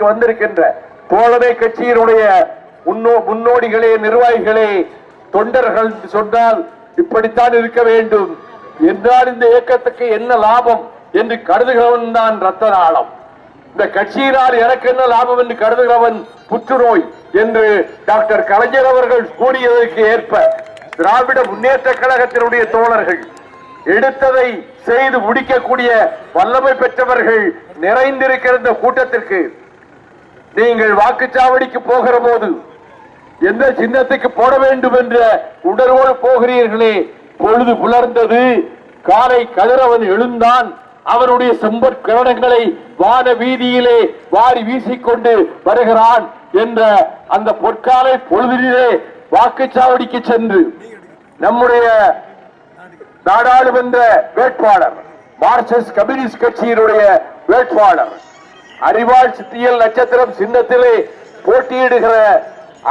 வந்திருக்கின்ற தோழமை கட்சியினுடைய முன்னோ- முன்னோடிகளே நிர்வாகிகளே தொண்டர்கள் சொன்னால் இப்படித்தான் இருக்க வேண்டும். என்றால் இந்த இயக்கத்துக்கு என்ன லாபம் என்று கருதுகிறவன் தான் ரத்த நாளம் இந்த கட்சியினால் எனக்கு என்ன லாபம் என்று கருதுகிறவன் புற்றுநோய் என்று டாக்டர் கலைஞர் அவர்கள் கூறியதற்கு ஏற்ப திராவிட முன்னேற்ற கழகத்தினுடைய தோழர்கள் எடுத்ததை செய்து முடிக்கக்கூடிய வல்லமை பெற்றவர்கள் நிறைந்திருக்கிற இந்த கூட்டத்திற்கு நீங்கள் வாக்குச்சாவடிக்கு போகிற போது எந்த சின்னத்துக்கு போட வேண்டும் என்ற உணர்வோடு போகிறீர்களே பொழுது புலர்ந்தது. காலை கதிரவன் எழுந்தான். அவனுடைய செம்பற் கிரணங்களை வான வீதியிலே வாரி வீசிக்கொண்டு வருகிறான் என்ற அந்த பொற்காலை பொழுதிலே வாக்குச்சாவடிக்கு சென்று நம்முடைய நாடாளுமன்ற வேட்பாளர் மார்க்சிஸ்ட் கம்யூனிஸ்ட் கட்சியினுடைய வேட்பாளர் அறிவாள் சித்தியல் நட்சத்திரம் சின்னத்திலே போட்டியிடுகிற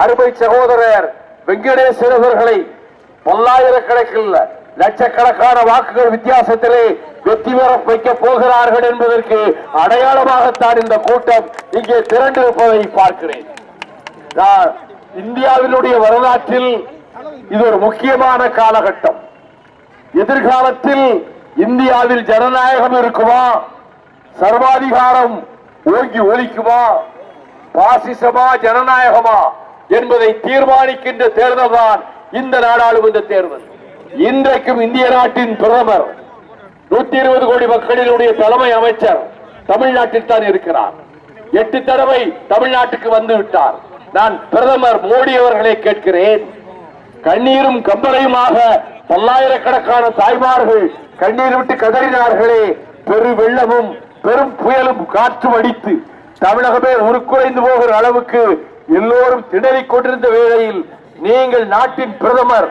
அருமை சகோதரர் வெங்கடேசன் அவர்களை பல்லாயிரக்கணக்கில் லட்சக்கணக்கான வாக்குகள் வித்தியாசத்திலே வெற்றி பெற வைக்க போகிறார்கள் என்பதற்கு அடையாளமாகத்தான் இந்த கூட்டம் இங்கே திரண்டிருப்பதை பார்க்கிறேன். நான் இந்தியாவினுடைய வரலாற்றில் இது ஒரு முக்கியமான காலகட்டம். எதிர்காலத்தில் இந்தியாவில் ஜனநாயகம் இருக்குமா? சர்வாதிகாரம் ஓங்கி ஒலிக்குமா பாசிசமா ஜனநாயகமா என்பதை தீர்மானிக்கின்ற தேர்தல் தான் இந்த நாடாளுமன்ற தேர்தல். இன்றைக்கும் இந்திய நாட்டின் பிரதமர் நூத்தி இருபது கோடி மக்களினுடைய தலைமை அமைச்சர் தமிழ்நாட்டில் தான் இருக்கிறார். எட்டு தடவை தமிழ்நாட்டுக்கு வந்து விட்டார். நான் பிரதமர் மோடி அவர்களை கேட்கிறேன். கண்ணீரும் கம்பளையுமாக பல்லாயிரக்கணக்கான தாய்மார்கள் கண்ணீர் விட்டு கதறினார்களே. பெரு வெள்ளமும் பெரும் புயலும் காற்று அடித்து தமிழகமே உருக்குறைந்து போகிற அளவுக்கு எல்லோரும் திணறிக் கொண்டிருந்த வேளையில் நீங்கள் நாட்டின் பிரதமர்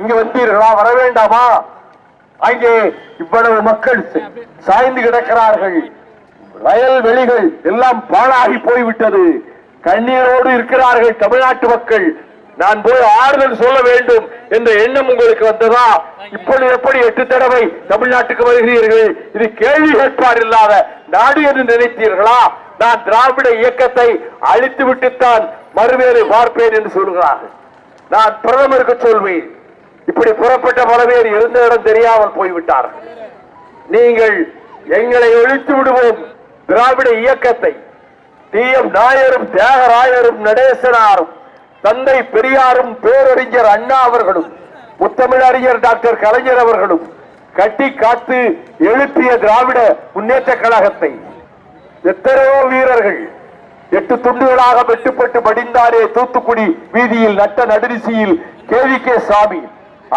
இங்கு வந்தீர்களா? வர வேண்டாமா? அங்கே இவ்வளவு மக்கள் சாய்ந்து கிடக்கிறார்கள். வயல் வெளிகள் எல்லாம் பாழாகி போய்விட்டது. கண்ணீரோடு இருக்கிறார்கள் தமிழ்நாட்டு மக்கள். நான் போய் ஆறுதல் சொல்ல வேண்டும் என்ற எண்ணம் உங்களுக்கு வந்ததா? இப்படி எப்படி எட்டு தடவை தமிழ்நாட்டுக்கு வருகிறீர்கள்? இது கேள்வி கேட்பார் இல்லாத நாடு என்று நினைத்தீர்களா? நான் திராவிட இயக்கத்தை அழித்து விட்டுத்தான் மறுவேறு பார்ப்பேன் என்று சொல்கிறார்கள். நான் பிரதமருக்கு சொல்வேன் இப்படி புறப்பட்ட பல பேர் இருந்த இடம் தெரியாமல் போய்விட்டார்கள். நீங்கள் எங்களை ஒழித்து விடுவோம் திராவிட இயக்கத்தை. டி. எம். நாயரும் தியாகராயரும் நடேசனாரும் தந்தை பெரியாரும் பேரறிஞர் அண்ணா அவர்களும் முத்தமிழறிஞர் டாக்டர் கலைஞர் அவர்களும் கட்டி காத்து எழுப்பிய திராவிட முன்னேற்ற கழகத்தை எத்தனையோ வீரர்கள் எட்டு துண்டுகளாக வெட்டுப்பட்டு மடிந்தாரே தூத்துக்குடி வீதியில் நட்ட நடுரிசியில் கேவி கே சாமி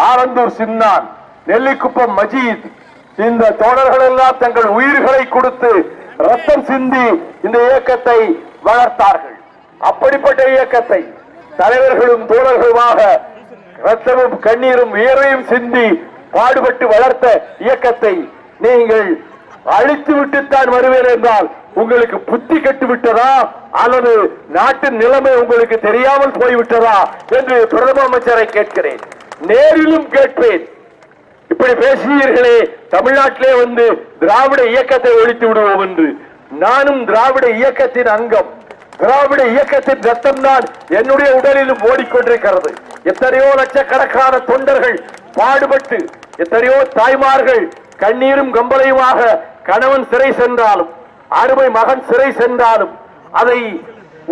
ஆனந்தூர் சின்னான் நெல்லிக்குப்பம் மஜீத். இந்த தோழர்கள் எல்லாம் தங்கள் உயிர்களை கொடுத்து ரத்தம் சிந்தி இந்த இயக்கத்தை வளர்த்தார்கள். அப்படிப்பட்ட இயக்கத்தை தலைவர்களும் தோழர்களுமாக ரத்தமும் கண்ணீரும் வியர்வையும் சிந்தி பாடுபட்டு வளர்த்த இயக்கத்தை நீங்கள் அழித்து விட்டுத்தான் வருவேன் என்றால் உங்களுக்கு புத்தி கெட்டு விட்டதா அல்லது நாட்டின் நிலைமை உங்களுக்கு தெரியாமல் போய்விட்டதா? என்று பிரதம அமைச்சரை கேட்கிறேன். நேரிலும் கேட்பேன். இப்படி பேசுகிறீர்களே தமிழ்நாட்டிலே வந்து திராவிட இயக்கத்தை ஒழித்து விடுவோம் என்று. நானும் திராவிட இயக்கத்தின் அங்கம். திராவிட இயக்கத்தின் ரத்தம் தான் என்னுடைய உடலிலும் ஓடிக்கொண்டிருக்கிறது. எத்தனையோ லட்சக்கணக்கான தொண்டர்கள் பாடுபட்டு எத்தனையோ தாய்மார்கள் கண்ணீரும் கம்பளையுமாக கணவன் சிறை சென்றாலும் அருமை மகன் சிறை சென்றாலும் அதை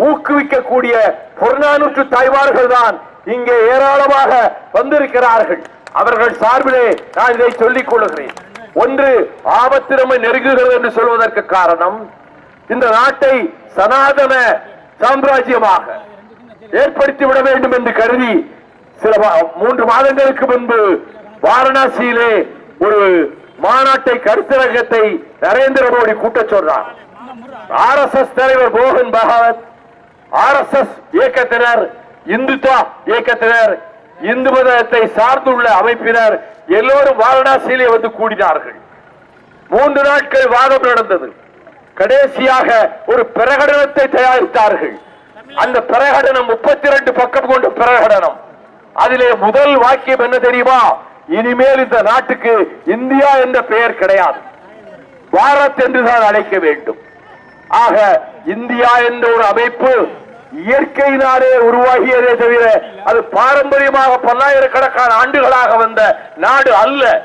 ஊக்குவிக்கக்கூடிய புறநானூற்று தாய்மார்கள் தான் இங்கே ஏராளமாக வந்திருக்கிறார்கள். அவர்கள் சார்பிலே நான் இதை சொல்லிக் கொள்கிறேன். ஒன்று ஆபத்து நம்மை நெருங்குகிறது என்று சொல்வதற்கு காரணம் இந்த நாட்டை சனாதன சாம்ராஜ்யமாக ஏற்படுத்தி விட வேண்டும் என்று கருதி சில மூன்று மாதங்களுக்கு முன்பு வாரணாசியிலே ஒரு மாநாட்டை கருத்தரகத்தை நரேந்திர மோடி கூட்டச் சொல்றார். ஆர் எஸ் எஸ் தலைவர் மோகன் பகவத் ஆர் எஸ் எஸ் இயக்கத்தினர் இந்துத்வா இயக்கத்தினர் இந்து மதத்தை சார்ந்துள்ள அமைப்பினர் எல்லோரும் வாரணாசியிலே வந்து கூடினார்கள். மூன்று நாட்கள் வாதம் நடந்தது. கடைசியாக ஒரு பிரகடனத்தை தயாரித்தார்கள். அந்த பிரகடனம் முப்பத்தி ரெண்டு பக்கம் கொண்ட பிரகடனம். அதிலே முதல் வாக்கியம் என்ன தெரியுமா? இனிமேல் இந்த நாட்டுக்கு இந்தியா என்ற பெயர் கிடையாது. பாரத் என்றுதான் அழைக்க வேண்டும். ஆக இந்தியா என்ற ஒரு அமைப்பு இயற்கையினாலே உருவாகியதே தவிர அது பாரம்பரியமாக பல்லாயிரக்கணக்கான ஆண்டுகளாக வந்த நாடு அல்ல.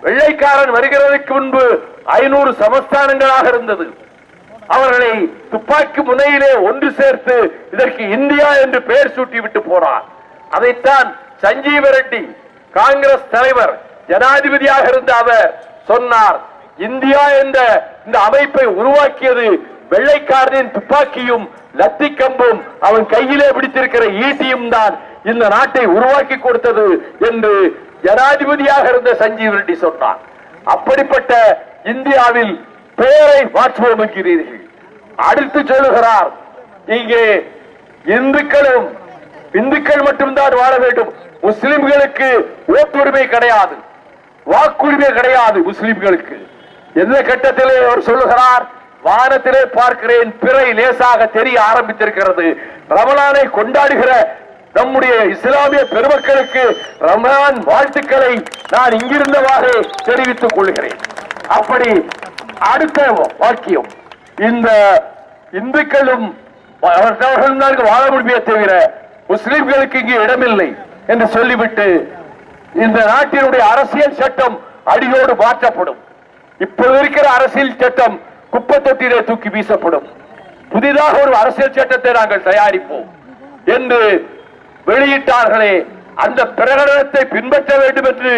வெள்ளைக்காரன் வருகிறதுக்கு முன்பு ஐநூறு சமஸ்தானங்களாக இருந்தது. அவர்களை துப்பாக்கி முனையிலே ஒன்று சேர்த்து இதற்கு இந்தியா என்று பெயர் சூட்டி விட்டு போனார். அதைத்தான் சஞ்சீவ ரெட்டி காங்கிரஸ் தலைவர் ஜனாதிபதியாக இருந்த அவர் சொன்னார். இந்தியா என்ற இந்த அமைப்பை உருவாக்கியது வெள்ளைக்காரனின் துப்பாக்கியும் லத்தி கம்பும் அவன் கையிலே பிடித்திருக்கிற ஈட்டியும் தான் இந்த நாட்டை உருவாக்கி கொடுத்தது என்று ஜனாதிபதியாக இருந்த சஞ்சீவ் ரெட்டி சொன்னார். அப்படிப்பட்ட இந்தியாவில் பெயரை மாற்றுவோம் என்கிறீர்கள் அடுத்து சொல்லுகிறார் இங்கே இந்துக்களும் இந்துக்கள் மட்டும்தான் வாழ வேண்டும். முஸ்லிம்களுக்கு ஓட்டுரிமை கிடையாது. வாக்குரிமை கிடையாது முஸ்லிம்களுக்கு. எந்த கட்டத்திலே அவர் சொல்லுகிறார் வானத்திலே பார்க்கிறேன் பிறை லேசாக தெரிய ஆரம்பித்திருக்கிறது. ரமலானை கொண்டாடுகிற நம்முடைய இஸ்லாமிய பெருமக்களுக்கு ரமலான் வாழ்த்துக்களை நான் இங்கிருந்தவாறு தெரிவித்துக் கொள்கிறேன். அப்படி அடுத்த வாக்கியம். இந்த இந்துக்களும் வாழ முடியுமே தவிர முஸ்லிம்களுக்கு இங்கு இடமில்லை என்று சொல்லிவிட்டு இந்த நாட்டினுடைய அரசியல் சட்டம் அடியோடு மாற்றப்படும். இப்போது இருக்கிற அரசியல் சட்டம் குப்பை தொட்டிலே தூக்கி வீசப்படும். புதிதாக ஒரு அரசியல் சட்டத்தை நாங்கள் தயாரிப்போம் என்று வெளியிட்டார்களே அந்த பிரகடனத்தை பின்பற்ற வேண்டும் என்று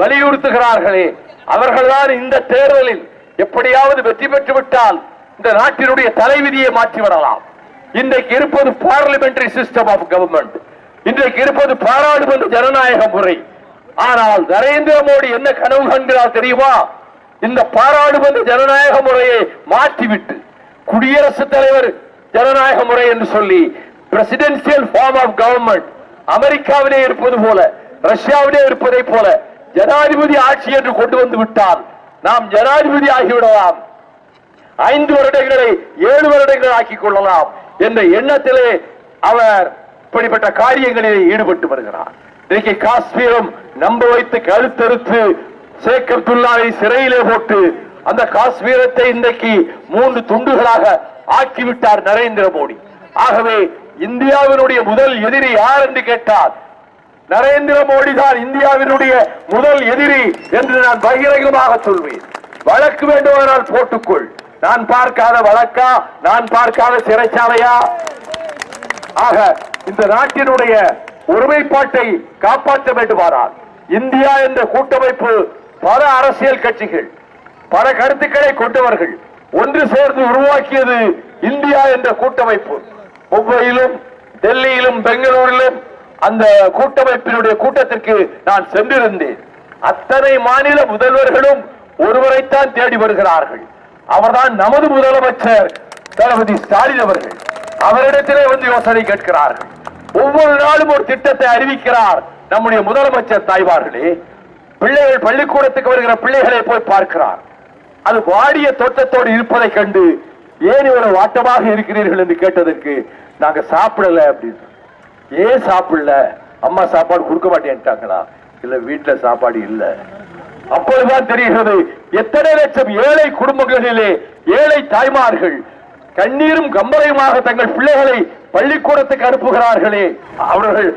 வலியுறுத்துகிறார்களே அவர்கள்தான் இந்த தேர்தலில் எப்படியாவது வெற்றி பெற்று விட்டால் இந்த நாட்டினுடைய தலைவிதியை மாற்றிவிடலாம். இன்றைக்கு இருப்பது பார்லிமெண்டரி சிஸ்டம் ஆஃப் கவர்மெண்ட் இன்றைக்கு இருப்பது பாராளுமன்ற ஜனநாயக முறை. ஆனால் நரேந்திர மோடி என்ன கனவு காண்கிறார் தெரியுமா? இந்த பாராளுமன்ற ஜனநாயக முறையை மாற்றிவிட்டு குடியரசுத் தலைவர் ஜனநாயக முறை என்று சொல்லி பிரசிடென்சியல் ஃபார்ம் ஆஃப் கவர்மெண்ட் அமெரிக்காவிலே இருப்பது போல ரஷ்யாவிலே இருப்பதை போல ஜனாதிபதி ஆட்சி என்று கொண்டு வந்து விட்டால் நாம் ஜனாதிபதி ஆகிவிடலாம். ஐந்து வருடங்களை ஏழு வருடங்கள் ஆக்கிக் கொள்ளலாம் என்ற எண்ணத்திலே அவர் இப்படிப்பட்ட காரியங்களில் ஈடுபட்டு வருகிறார். இன்றைக்கு காஷ்மீரம் நம்ப வைத்து கழுத்தறுத்து ஷேக் அப்துல்லாவை சிறையிலே போட்டு அந்த காஷ்மீரத்தை இன்றைக்கு மூன்று துண்டுகளாக ஆக்கிவிட்டார் நரேந்திர மோடி. ஆகவே இந்தியாவினுடைய முதல் எதிரி யார் என்று கேட்டார் நரேந்திர மோடி தான் இந்தியாவினுடைய முதல் எதிரி என்று நான் பகிரங்கமாக சொல்வேன். வழக்கு வேண்டுமானால் போட்டுக்கொள். நான் பார்க்காத வழக்கா? நான் பார்க்காத சிறைச்சாலையா? ஆக இந்த நாட்டினுடைய ஒருமைப்பாட்டை காப்பாற்ற வேண்டுமானால் இந்தியா என்ற கூட்டமைப்பு பல அரசியல் கட்சிகள் பல கருத்துக்களை கொண்டவர்கள் ஒன்று சேர்ந்து உருவாக்கியது இந்தியா என்ற கூட்டமைப்பு. மும்பையிலும் டெல்லியிலும் பெங்களூரிலும் அந்த கூட்டமைப்பினுடைய கூட்டத்திற்கு நான் சென்றிருந்தேன். அத்தனை மாநில முதல்வர்களும் ஒருவரைத்தான் தேடி வருகிறார்கள். அவர்தான் நமது முதலமைச்சர் தளபதி ஸ்டாலின் அவர்கள். அவரிடத்திலே வந்து யோசனை கேட்கிறார்கள். ஒவ்வொரு நாளும் ஒரு திட்டத்தை அறிவிக்கிறார் நம்முடைய முதலமைச்சர் தாய்வார்களே பிள்ளைகள் பள்ளிக்கூடத்துக்கு வருகிற பிள்ளைகளை போய் பார்க்கிறார். அது வாடிய தோட்டத்தோடு இருப்பதை கண்டு ஏன் இவ்வளவு வாட்டமாக இருக்கிறீர்கள் என்று கேட்டதற்கு நாங்க சாப்பிடல அப்படின்னு ஏன் சாப்பிடல? அம்மா சாப்பாடு கொடுக்க மாட்டேன்ட்டாங்களா? இல்ல வீட்டுல சாப்பாடு இல்ல. அப்பொழுதுதான் தெரிகிறது எத்தனை லட்சம் ஏழை குடும்பங்களிலே ஏழை தாய்மார்கள் கண்ணீரும் கம்பரையுமாக தங்கள் பிள்ளைகளை பள்ளிக்கூடத்துக்கு அனுப்புகிறார்களே. அவர்கள்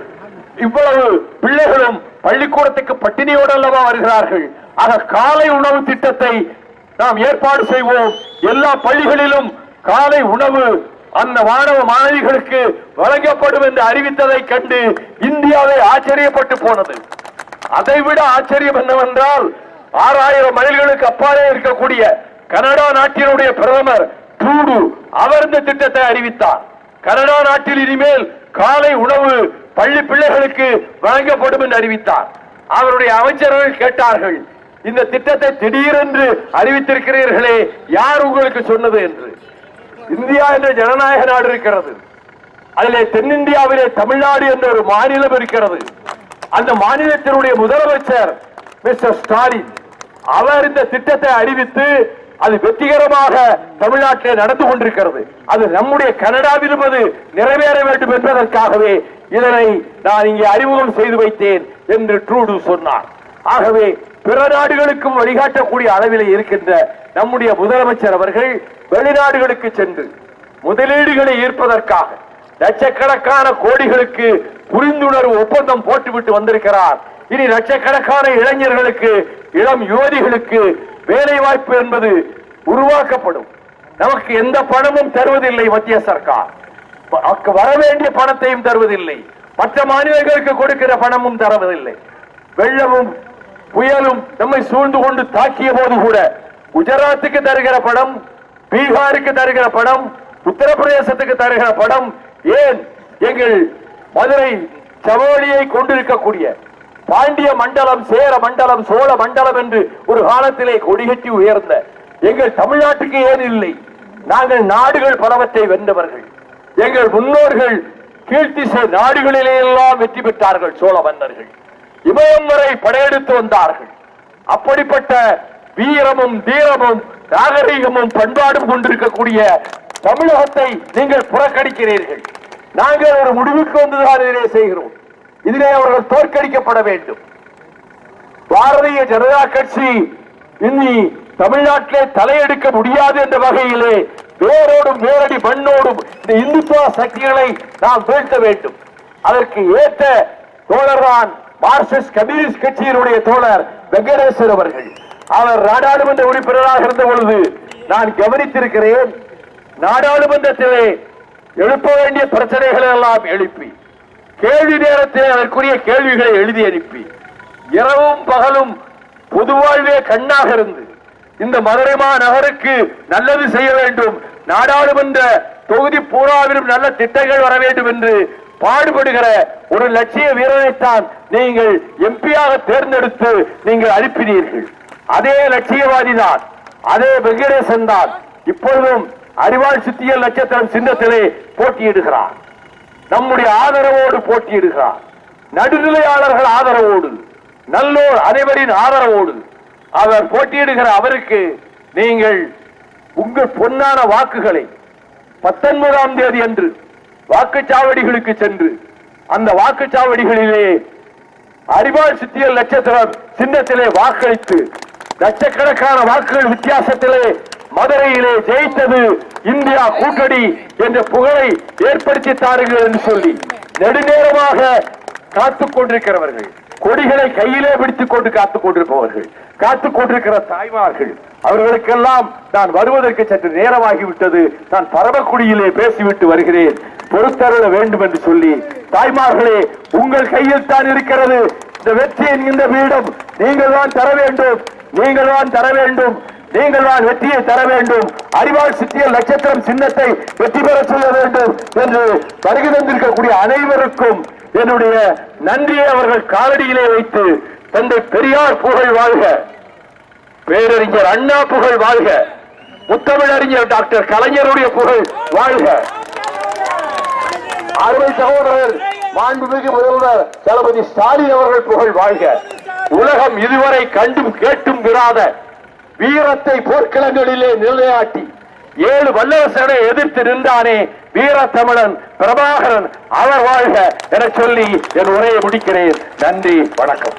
இவ்வளவு பிள்ளைகளும் பள்ளிக்கூடத்துக்கு பட்டினியோடு அல்லவா வருகிறார்கள். ஆக காலை உணவு திட்டத்தை நாம் ஏற்பாடு செய்வோம். எல்லா பள்ளிகளிலும் காலை உணவு அந்த மாணவ மாணவிகளுக்கு வழங்கப்படும் என்று அறிவித்ததை கண்டு இந்தியாவை ஆச்சரியப்பட்டு போனது. அதைவிட ஆச்சரியம் என்னவென்றால் ஆறாயிரம் மைல்களுக்கு அப்பாலே இருக்கக்கூடிய கனடா நாட்டினுடைய பிரதமர் ட்ரூடு அவர் இந்த திட்டத்தை அறிவித்தார். கனடா நாட்டில் இனிமேல் காலை உணவு பள்ளி பிள்ளைகளுக்கு வழங்கப்படும் என்று அறிவித்தார். அவருடைய அமைச்சர்கள் கேட்டார்கள் இந்த திட்டத்தை திடீரென்று அறிவித்திருக்கிறீர்களே யார் உங்களுக்கு சொன்னது? என்று. இந்தியா என்ற ஜனநாயக நாடு இருக்கிறது. அதிலே தென்னிந்தியாவிலே தமிழ்நாடு என்ற ஒரு மாநிலம் இருக்கிறது. அந்த மாநிலத்தினுடைய முதலமைச்சர் மிஸ்டர் ஸ்டாலின் அவர் இந்த திட்டத்தை அறிவித்து அது வெற்றிகரமாக தமிழ்நாட்டிலே நடந்து கொண்டிருக்கிறது. அது நம்முடைய கனடாவிலும் அது நிறைவேற வேண்டும் என்பதற்காகவே இதனை நான் இங்கே அறிமுகம் செய்து வைத்தேன் என்று ட்ரூடு சொன்னார். ஆகவே பிற நாடுகளுக்கும் வழிகாட்டக்கூடிய அளவிலே இருக்கின்ற நம்முடைய முதலமைச்சர் அவர்கள் வெளிநாடுகளுக்கு சென்று முதலீடுகளை ஈர்ப்பதற்காக லட்சக்கணக்கான கோடிகளுக்கு புரிந்துணர்வு ஒப்பந்தம் போட்டுவிட்டு வந்திருக்கிறார். இனி லட்சக்கணக்கான இளைஞர்களுக்கு இளம் யுவதிகளுக்கு வேலை வாய்ப்பு என்பது உருவாக்கப்படும். நமக்கு எந்த பணமும் தருவதில்லை மத்திய சர்க்கார். நமக்கு வர வேண்டிய பணத்தையும் தருவதில்லை. மற்ற மாநிலங்களுக்கு கொடுக்கிற பணமும் தருவதில்லை வெள்ளமும் புயலும் நம்மை சூழ்ந்து கொண்டு தாக்கிய போது கூட குஜராத்துக்கு தருகிற படம் பீகாருக்கு தருகிற படம் உத்தரப்பிரதேசத்துக்கு தருகிற படம் ஏன் எங்கள் மதுரை சவோலியை கொண்டிருக்கக்கூடிய பாண்டிய மண்டலம் சேர மண்டலம் சோழ மண்டலம் என்று ஒரு காலத்திலே கொடிகட்டி உயர்ந்த எங்கள் தமிழ்நாட்டுக்கு ஏன் இல்லை? நாங்கள் நாடுகள் பலவற்றை வென்றவர்கள். எங்கள் முன்னோர்கள் கீழ்த்திசை நாடுகளிலே எல்லாம் வெற்றி பெற்றார்கள் சோழ மன்னர்கள். இமயம் வரை படையெடுத்து வந்தார்கள். அப்படிப்பட்ட வீரமும் தீரமும் நாகரீகமும் பண்பாடும் கொண்டிருக்கக்கூடிய தமிழகத்தை நீங்கள் புறக்கணிக்கிறீர்கள். நாங்கள் ஒரு முடிவுக்கு வந்துதான் இதிலே செய்கிறோம். இதிலே அவர்கள் தோற்கடிக்கப்பட வேண்டும். பாரதிய ஜனதா கட்சி இனி தமிழ்நாட்டிலே தலையெடுக்க முடியாது என்ற வகையிலே வேரோடும் வேரடி மண்ணோடும் இந்த இந்துத்துவ சக்திகளை நாம் வீழ்த்த வேண்டும். அதற்கு ஏற்ற தோழர்தான் மார்க்சிஸ்ட் கம்யூனிஸ்ட் கட்சியினுடைய தோழர் வெங்கடேஸ்வர் அவர்கள். அவர் நாடாளுமன்ற உறுப்பினராக இருந்த பொழுது நான் கவனித்திருக்கிறேன் நாடாளுமன்றத்திலே எழுப்ப வேண்டிய பிரச்சனைகளை எல்லாம் எழுப்பி கேள்வி நேரத்தில் அதற்குரிய கேள்விகளை எழுதி அனுப்பி இரவும் பகலும் பொதுவாழ்வே கண்ணாக இருந்து இந்த மதுரை நகருக்கு நல்லது செய்ய வேண்டும் நாடாளுமன்ற தொகுதி பூராவிலும் நல்ல திட்டங்கள் வர வேண்டும் என்று பாடுபடுகிற ஒரு லட்சிய வீரனைத்தான் நீங்கள் எம்பியாக தேர்ந்தெடுத்து நீங்கள் அனுப்பினீர்கள். அதே லட்சியவாதி தான் அதே வெங்கடேசன் தான் இப்பொழுதும் அறிவாள் சித்தியல் நட்சத்திரம் சின்னத்திலே போட்டியிடுகிறார். நம்முடைய ஆதரவோடு போட்டியிடுகிறார். நடுநிலையாளர்கள் ஆதரவோடு நல்லோர் அனைவரின் ஆதரவோடு அவர் போட்டியிடுகிற அவருக்கு நீங்கள் உங்கள் பொன்னான வாக்குகளை பத்தொன்பதாம் தேதி அன்று வாக்குச்சாவடிகளுக்கு சென்று அந்த வாக்குச்சாவடிகளிலே அறிவாள் சித்தியல் நட்சத்திரம் சின்னத்திலே வாக்களித்து லட்சக்கணக்கான வாக்குகள் வித்தியாசத்திலே மதுரையிலே ஜெயித்தது இந்தியா கூட்டணி என்ற புகழை ஏற்படுத்தி தாருங்கள் என்று சொல்லி நெடுநேரமாக காத்துக் கொண்டிருக்கிறவர்கள் கொடிகளை கையிலே பிடித்துக் கொண்டு காத்துக் கொண்டிருப்பவர்கள் காத்துக் கொண்டிருக்கிற தாய்மார்கள் அவர்களுக்கெல்லாம் நான் வருவதற்கு சற்று நேரமாகிவிட்டது. நான் பரமக்குடியிலே பேசிவிட்டு வருகிறேன். பொறுத்தருள வேண்டும் என்று சொல்லி தாய்மார்களே உங்கள் கையில் தான் இருக்கிறது. இந்த வெற்றியின் இந்த வீடம் நீங்கள் தான் தர வேண்டும். நீங்கள் தான் தர வேண்டும். நீங்கள் தான் வெற்றியை தர வேண்டும். அறிவால் சித்திய நட்சத்திரம் சின்னத்தை வெற்றி பெற செய்ய வேண்டும் என்று வருகை தந்திருக்கக்கூடிய அனைவருக்கும் என்னுடைய நன்றியை அவர்கள் காலடியிலே வைத்து தந்தை பெரியார் புகழ் வாழ்க. பேரறிஞர் அண்ணா புகழ் வாழ்க. முத்தமிழறிஞர் டாக்டர் கலைஞருடைய புகழ் வாழ்க. அருமை சகோதரர் மாண்புமிகு முதல்வர் தளபதி ஸ்டாலின் அவர்கள் புகழ் வாழ்க. உலகம் இதுவரை கண்டும் கேட்டும் விராத வீரத்தை போர்க்களங்களிலே நிலையாட்டி ஏழு வல்லரசனை எதிர்த்து நின்றானே வீர தமிழன் பிரபாகரன் அவர் வாழ்க என சொல்லி என் உரையை முடிக்கிறேன். நன்றி வணக்கம்.